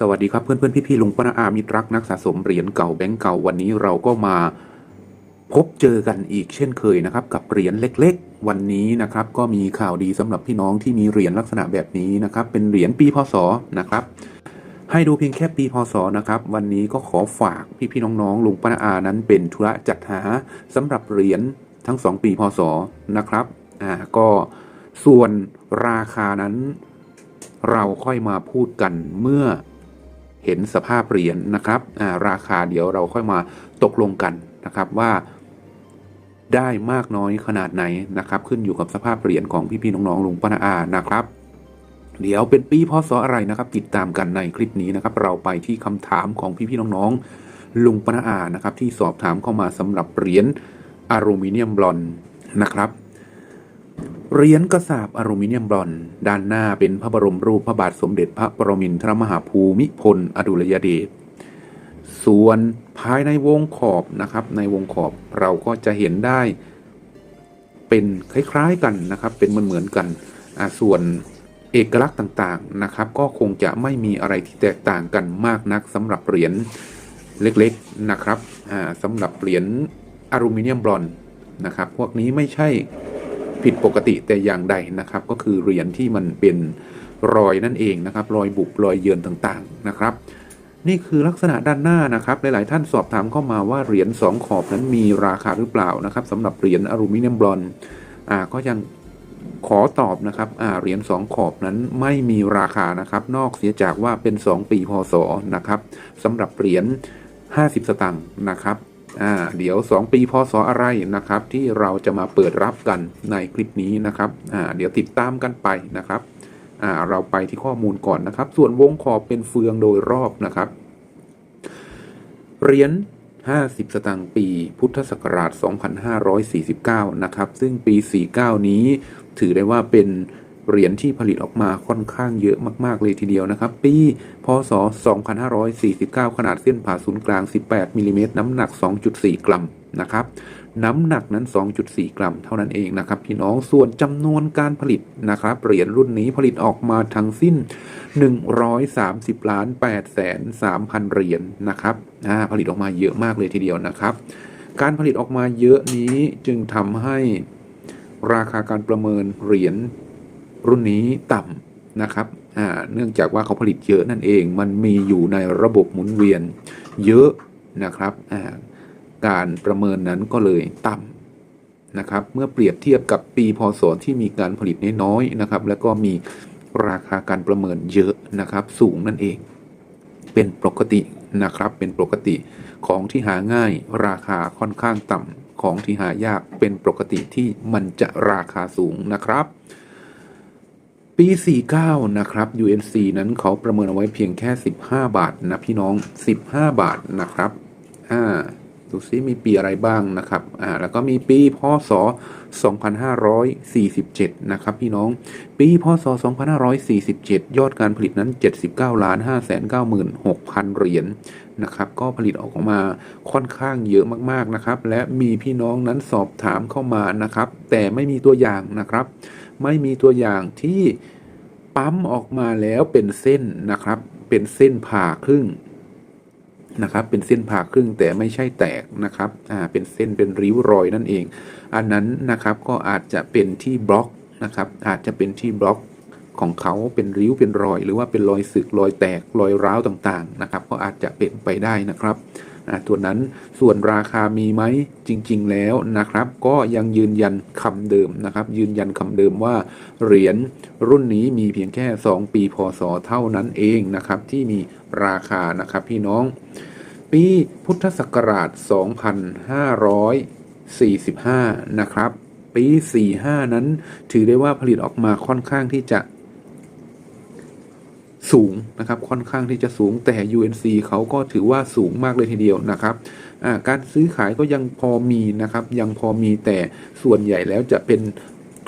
สวัสดีครับเพื่อนเพื่อนพี่พี่ๆลุงป้าน้าอามิตรักนักสะสมเหรียญเก่าแบงก์เก่าวันนี้เราก็มาพบเจอกันอีกเช่นเคยนะครับ กับเหรียญเล็กๆ วันนี้นะครับ ก็มีข่าวดีสำหรับพี่น้องที่มีเหรียญลักษณะแบบนี้นะครับ เป็นเหรียญปีพศนะครับ ให้ดูเพียงแค่ปีพศนะครับ วันนี้ก็ขอฝากพี่พี่ๆน้องๆลุงป้าน้าอานั้นเป็นธุระจัดหาสำหรับเหรียญทั้งสองปีพศนะครับอ่าก็ส่วนราคานั้น เราค่อยมาพูดกันเมื่อ เห็นสภาพเหรียญนะครับอ่าราคาเดี๋ยวเราค่อยมาตกลงกันนะครับว่าได้มากน้อยขนาดไหนนะครับ ขึ้นอยู่กับสภาพเหรียญของพี่ๆน้องๆลุงป้าอานะครับ เดี๋ยวเป็นปีพศอะไรนะครับ ติดตามกันในคลิปนี้นะครับ เราไปที่คำถามของพี่ๆน้องๆลุงป้าอานะครับ ที่สอบถามเข้ามาสำหรับเหรียญอลูมิเนียมบลอนนะครับ เหรียญกระสาบอลูมิเนียมบรอนด้านหน้าเป็นพระบรมรูปพระบาทสมเด็จพระปรมินทรมหาภูมิพลอดุลยเดชส่วนภายในวงขอบนะครับ ในวงขอบเราก็จะเห็นได้เป็นคล้ายๆกันนะครับ เป็นเหมือนๆกันส่วนเอกลักษณ์ต่างๆนะครับ ก็คงจะไม่มีอะไรที่แตกต่างกันมากนักสำหรับเหรียญเล็กๆนะครับสำหรับเหรียญอลูมิเนียมบรอนนะครับ พวกนี้ไม่ใช่ ผิดปกติแต่อย่างใดนะครับ ก็คือเหรียญที่มันเป็นรอยนั่นเองนะครับ รอยบุบรอยเยือนต่างๆนะครับ นี่คือลักษณะด้านหน้านะครับหลายๆท่านสอบถามเข้ามาว่าเหรียญสองขอบนั้นมีราคาหรือเปล่านะครับสำหรับเหรียญอลูมิเนียมบรอนอ่าก็ยังขอตอบนะครับอ่าเหรียญสองขอบนั้นไม่มีราคานะครับ นอกเสียจากว่าเป็น 2 ปีพศนะครับสำหรับเหรียญ50 สตางค์นะครับ อ่าเดี๋ยว 2 ปีพศอะไรนะครับ ที่เราจะมาเปิดรับกันในคลิปนี้นะครับอ่าเดี๋ยวติดตามกันไปนะครับอ่าเราไปที่ข้อมูลก่อนนะครับ ส่วนวงขอบเป็นเฟืองโดยรอบนะครับเหรียญ50 สตางค์ปี พุทธศักราช 2549 นะครับ ซึ่งปี 49 นี้ถือได้ว่าเป็น เหรียญที่ผลิตออกมาค่อนข้างเยอะมากๆเลยทีเดียวนะครับ ปี พศ 2549 ขนาดเส้นผ่าศูนย์กลาง 18มิลลิเมตรน้ำหนัก 2.4 กรัมนะครับน้ำหนักนั้น 2.4 กรัมเท่านั้นเองนะครับพี่น้องส่วนจำนวนการผลิตนะครับเหรียญรุ่นนี้ผลิตออกมาทั้งสิ้น 130ล้าน8แสน3พันเหรียญนะครับผลิตออกมาเยอะมากเลยทีเดียวนะครับ การผลิตออกมาเยอะนี้จึงทำให้ราคาการประเมินเหรียญ รุ่นนี้ต่ำนะครับเนื่องจากว่าเขาผลิตเยอะนั่นเอง มันมีอยู่ในระบบหมุนเวียนเยอะนะครับการประเมินนั้นก็เลยต่ำนะครับ เมื่อเปรียบเทียบกับปีพศที่มีการผลิตน้อยๆนะครับ แล้วก็มีราคาการประเมินเยอะนะครับ สูงนั่นเอง เป็นปกตินะครับ เป็นปกติของที่หาง่ายราคาค่อนข้างต่ำของที่หายากเป็นปกติที่มันจะราคาสูงนะครับ ปี 49 นะครับ UNC นั้นเขาประเมินเอาไว้เพียงแค่ 15 บาทนะพี่น้อง 15 บาทนะครับ อ่า ดูซิมีปีอะไรบ้างนะครับ อ่า แล้วก็มีปีพศ 2547 นะครับพี่น้อง ปีพศ 2547 ยอดการผลิตนั้น 79ล้าน596,000 เหรียญนะครับ ก็ผลิตออกมาค่อนข้างเยอะมากๆนะครับ และมีพี่น้องนั้นสอบถามเข้ามานะครับ แต่ไม่มีตัวอย่างนะครับ ไม่มีตัวอย่างที่ปั๊มออกมาแล้วเป็นเส้นนะครับ เป็นเส้นผ่าครึ่งนะครับ เป็นเส้นผ่าครึ่งแต่ไม่ใช่แตกนะครับ อ่า เป็นเส้นเป็นริ้วรอยนั่นเอง อันนั้นนะครับก็อาจจะเป็นที่บล็อกนะครับ อาจจะเป็นที่บล็อกของเขาเป็นริ้วเป็นรอย หรือว่าเป็นรอยสึกรอยแตกรอยร้าวต่างๆนะครับ ก็อาจจะเป็นไปได้นะครับ อ่าตัวนั้นส่วนราคามีไหมจริง ๆ แล้วนะครับ ก็ยังยืนยันคำเดิมนะครับ ยืนยันคำเดิมว่าเหรียญรุ่นนี้มีเพียงแค่ 2 ปีพศเท่านั้นเองนะครับ ที่มีราคานะครับพี่น้อง ปีพุทธศักราช 2545 นะครับ ปี 45 นั้นถือได้ว่าผลิตออกมาค่อนข้างที่จะ สูงนะครับค่อนข้างที่จะสูงแต่ UNC เขาก็ถือว่าสูงมากเลยทีเดียวนะครับการซื้อขายก็ยังพอมีนะครับ ยังพอมีแต่ส่วนใหญ่แล้วจะเป็น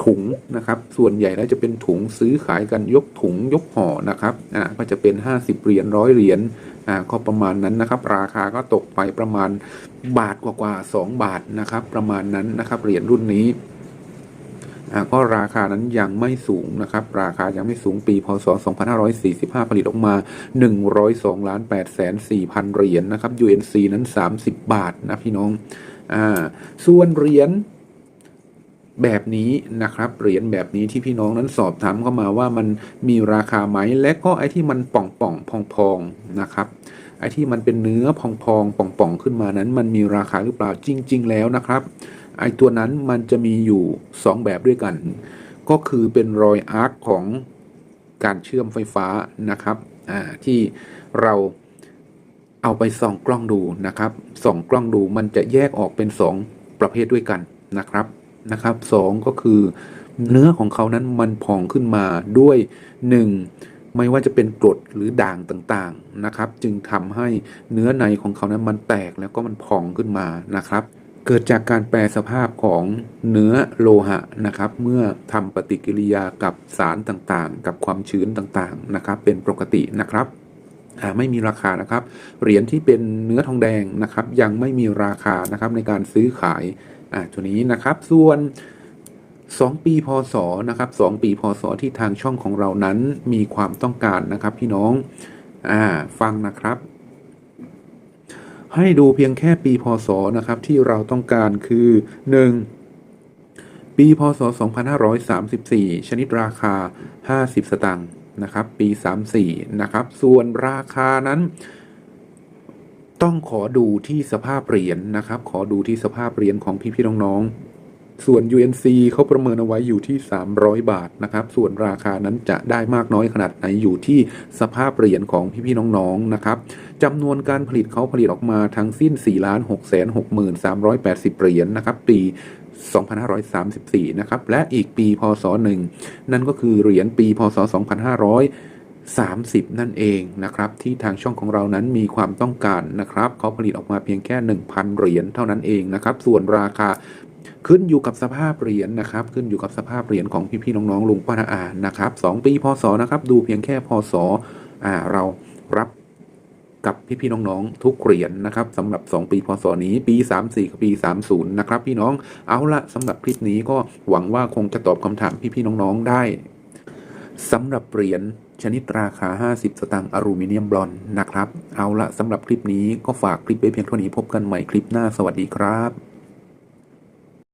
ถุงนะครับ ส่วนใหญ่แล้วจะเป็นถุงซื้อขายกันยกถุงยกห่อนะครับอ่าก็จะเป็น 50เหรียญร้อยเหรียญอ่าก็ประมาณนั้นนะครับ ราคาก็ตกไปประมาณบาทกว่าๆ2บาทนะครับ ประมาณนั้นนะครับเหรียญรุ่นนี้ ก็ราคานั้นยังไม่สูงนะครับ ราคายังไม่สูงปีพศ 2545 ผลิตออกมา 102ล้าน8แสน4พันเหรียญนะครับ UNC นั้น 30 บาทนะพี่น้องอ่าส่วนเหรียญแบบนี้นะครับเหรียญแบบนี้ที่พี่น้องนั้นสอบถามเข้ามาว่ามันมีราคาไหมและก็ไอ้ที่มันป่องป่องพองพองนะครับไอ้ที่มันเป็นเนื้อพองพองป่องป่องขึ้นมานั้น มันมีราคาหรือเปล่าจริง ๆ แล้วนะครับ ไอ้ตัวนั้นมันจะมีอยู่ 2 แบบด้วยกัน ก็คือเป็นรอยอาร์คของการเชื่อมไฟฟ้านะครับอ่าที่เราเอาไปส่องกล้องดูนะครับส่องกล้องดูมันจะแยกออกเป็น 2 ประเภทด้วยกันนะครับนะครับสองก็คือเนื้อของเขานั้นมันพองขึ้นมาด้วย 1. ไม่ว่าจะเป็นกรดหรือด่างต่างๆนะครับ จึงทำให้เนื้อในของเขานั้นมันแตกแล้วก็มันพองขึ้นมานะครับ เกิดจากการแปลสภาพของเนื้อโลหะนะครับ เมื่อทำปฏิกิริยากับสารต่างๆ กับความชื้นต่างๆนะครับ เป็นปกตินะครับไม่มีราคานะครับ เหรียญที่เป็นเนื้อทองแดงนะครับ ยังไม่มีราคานะครับในการซื้อขายอ่าตัวนี้นะครับ ส่วน 2 ปีพศนะครับ2ปีพศที่ทางช่องของเรานั้นมีความต้องการนะครับ พี่น้องอฟังนะครับ ให้ดูเพียงแค่ปีพศนะครับที่เราต้องการคือ 1. ปีพศ 2534 ชนิดราคา 50 สตางค์นะครับ ปี 34 นะครับ ส่วนราคานั้น ต้องขอดูที่สภาพเหรียญนะครับ ขอดูที่สภาพเหรียญของพี่ๆน้องๆ ส่วน UNC เขาประเมินเอาไว้อยู่ที่ 300 บาทนะครับ ส่วนราคานั้นจะได้มากน้อยขนาดไหนอยู่ที่สภาพเหรียญของพี่ๆน้องๆนะครับจำนวนการผลิตเขาผลิตออกมาทั้งสิ้น 4 6 6 3 8 0 เหรียญนะครับ ปี 2534 นะครับ และอีกปีพศหนึ่งนั่นก็คือเหรียญปี พศ 2530 นั่นเองนะครับที่ทางช่องของเรานั้นมีความต้องการนะครับเขาผลิตออกมาเพียงแค่ 1,000 เหรียญเท่านั้นเองนะครับส่วนราคา ขึ้นอยู่กับสภาพเหรียญนะครับ ขึ้นอยู่กับสภาพเหรียญของพี่ๆน้องๆลุงป้านาอานะครับสองปีพศนะครับ ดูเพียงแค่พศอ่าเรารับกับพี่ๆน้องๆทุกเหรียญนะครับสำหรับ 2 ปีพศนี้ปี 34กับปี 30 นะครับ พี่น้องเอาละสำหรับคลิปนี้ก็หวังว่าคงจะตอบคำถามพี่ๆน้องๆได้สำหรับเหรียญชนิดราคา 50 สตางค์อลูมิเนียมบลอนนะครับ เอาละสำหรับคลิปนี้ก็ฝากคลิปไว้เพียงเท่านี้พบกันใหม่คลิปหน้าสวัสดีครับ